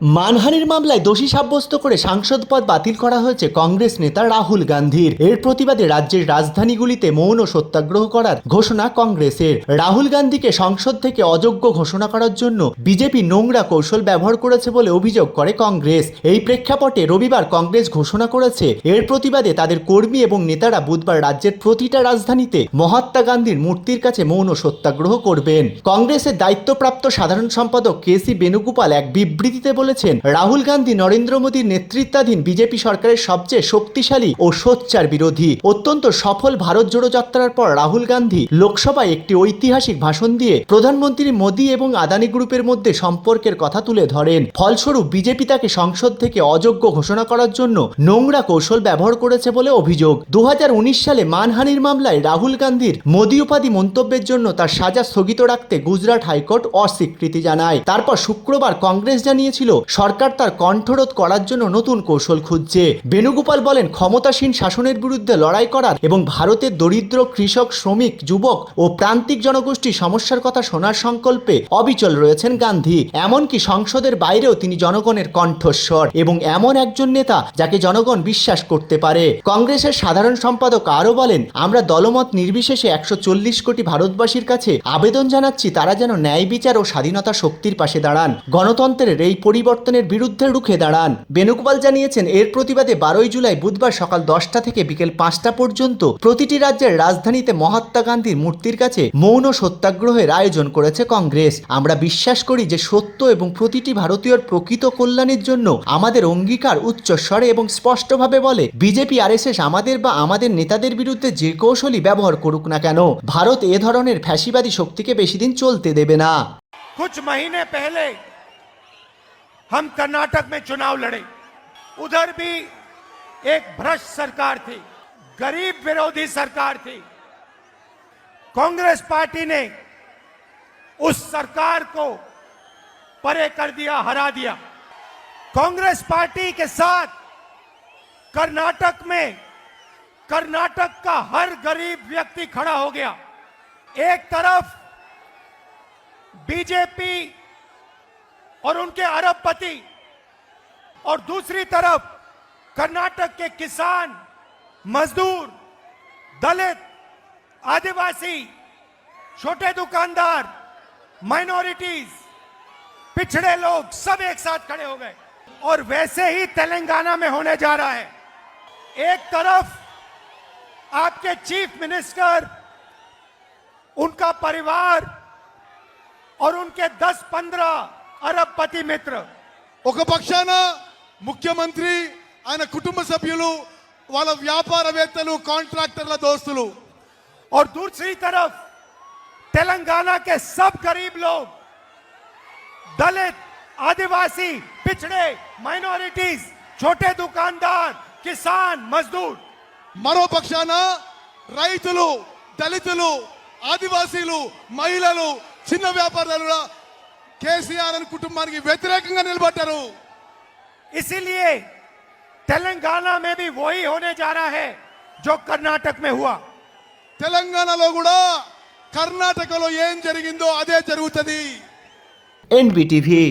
মানহানির মামলায় দোষী সাব্যস্ত করে সাংসদ পদ বাতিল করা হয়েছে কংগ্রেস নেতা রাহুল গান্ধীর। এর প্রতিবাদে রাজ্যের রাজধানীগুলিতে মৌন সত্যাগ্রহ করার ঘোষণা কংগ্রেসের। রাহুল গান্ধীকে সংসদ থেকে অযোগ্য ঘোষণা করার জন্য বিজেপি নোংরা কৌশল ব্যবহার করেছে বলে অভিযোগ করে কংগ্রেস। এই প্রেক্ষাপটে রবিবার কংগ্রেস ঘোষণা করেছে, এর প্রতিবাদে তাদের কর্মী এবং নেতারা বুধবার রাজ্যের প্রতিটা রাজধানীতে মহাত্মা গান্ধীর মূর্তির কাছে মৌন সত্যাগ্রহ করবেন। কংগ্রেসের দায়িত্বপ্রাপ্ত সাধারণ সম্পাদক কে সি বেণুগোপাল এক বিবৃতিতে বলেছেন, রাহুল গান্ধী নরেন্দ্র মোদীর নেতৃত্বাধীন বিজেপি সরকারের সবচেয়ে শক্তিশালী ও সোচ্চার বিরোধী। অত্যন্ত সফল ভারত জোড়ো যাত্রার পর রাহুল গান্ধী লোকসভায় একটি ঐতিহাসিক ভাষণ দিয়ে প্রধানমন্ত্রী মোদী এবং আদানি গ্রুপের মধ্যে সম্পর্কের কথা তুলে ধরেন। ফলস্বরূপ বিজেপি তাকে সংসদ থেকে অযোগ্য ঘোষণা করার জন্য নোংরা কৌশল ব্যবহার করেছে বলে অভিযোগ। দু হাজার উনিশ সালে মানহানির মামলায় রাহুল গান্ধীর মোদী উপাধি মন্তব্যের জন্য তার সাজা স্থগিত রাখতে গুজরাট হাইকোর্ট অস্বীকৃতি জানায়। তারপর শুক্রবার কংগ্রেস জানিয়েছিল সরকার তার কণ্ঠরোধ করার জন্য নতুন কৌশল খুঁজছে। বেণুগোপাল বলেন, ক্ষমতাসীন শাসনের বিরুদ্ধে লড়াই করার এবং ভারতের দরিদ্র কৃষক, শ্রমিক, যুবক ও প্রান্তিক জনগোষ্ঠী সমস্যার কথা শোনার সংকল্পে অবিচল রয়েছেন গান্ধী। এমনকি সংসদের বাইরেও তিনি জনগণের কণ্ঠস্বর এবং এমন একজন নেতা যাকে জনগণ বিশ্বাস করতে পারে। কংগ্রেসের সাধারণ সম্পাদক আরও বলেন, আমরা দলমত নির্বিশেষে একশো চল্লিশ কোটি ভারতবাসীর কাছে আবেদন জানাচ্ছি, তারা যেন ন্যায় বিচার ও স্বাধীনতা শক্তির পাশে দাঁড়ান। গণতন্ত্রের এই পরিবর্তনের বিরুদ্ধে রুখে দাঁড়ান বেণুগোপাল জানিয়েছেন এর প্রতিবাদে বারোই জুলাই বুধবার সকাল দশটা থেকে বিকেল পাঁচটা পর্যন্ত প্রতিটি রাজ্যের রাজধানীতে মহাত্মা গান্ধীর মূর্তির কাছে মৌন সত্যাগ্রহের আয়োজন করেছে কংগ্রেস আমরা বিশ্বাস করি যে সত্য এবং প্রতিটি ভারতীয়র প্রকৃত কল্যাণের জন্য আমাদের অঙ্গীকার উচ্চস্বরে এবং স্পষ্টভাবে বলে বিজেপি আরএসএস আমাদের বা আমাদের নেতাদের বিরুদ্ধে যে কৌশলই ব্যবহার করুক না কেন ভারত এ ধরনের ফ্যাসিবাদী শক্তিকে বেশি দিন চলতে দেবে না कुछ महीने पहले हम कर्नाटक में चुनाव लड़े। उधर भी एक भ्रष्ट सरकार थी, गरीब विरोधी सरकार थी। कांग्रेस पार्टी ने उस सरकार को परे कर दिया, हरा दिया। कांग्रेस पार्टी के साथ कर्नाटक में, कर्नाटक का हर गरीब व्यक्ति खड़ा हो गया। एक तरफ़ बीजेपी और उनके अरबपति और दूसरी तरफ़ कर्नाटक के किसान, मजदूर, दलित, आदिवासी, छोटे दुकानदार माइनॉरिटीज पिछड़े लोग सब एक साथ खड़े हो गए। और वैसे ही तेलंगाना में होने जा रहा है। एक तरफ़ आपके चीफ मिनिस्टर, उनका परिवार और उनके 10-15 अरबपति मित्र ఒక పక్షాన ముఖ్యమంత్రి ఆయన కుటుంబ సభ్యులు వాళ్ళ వ్యాపారవేత్తలు కాంట్రాక్టర్ల దోస్తులు और दूसरी तरफ तेलंगाना के सब गरीब लोग दलित आदिवासी पिछड़े माइनॉरिटीज छोटे दुकानदार किसान मजदूर మరో పక్షాన రైతులు దళితులు ఆదివాసీలు మహిళలు చిన్న వ్యాపారులు కేసీఆర్ అని కుటుంబానికి వ్యతిరేకంగా నిలబడ్డారు इसीलिए తెలంగాణ में भी वही होने जा रहा है जो कर्नाटक में हुआ తెలంగాణలో కూడా కర్ణాటకలో ఏం జరిగిందో అదే జరుగుతుంది ఎన్బిటివి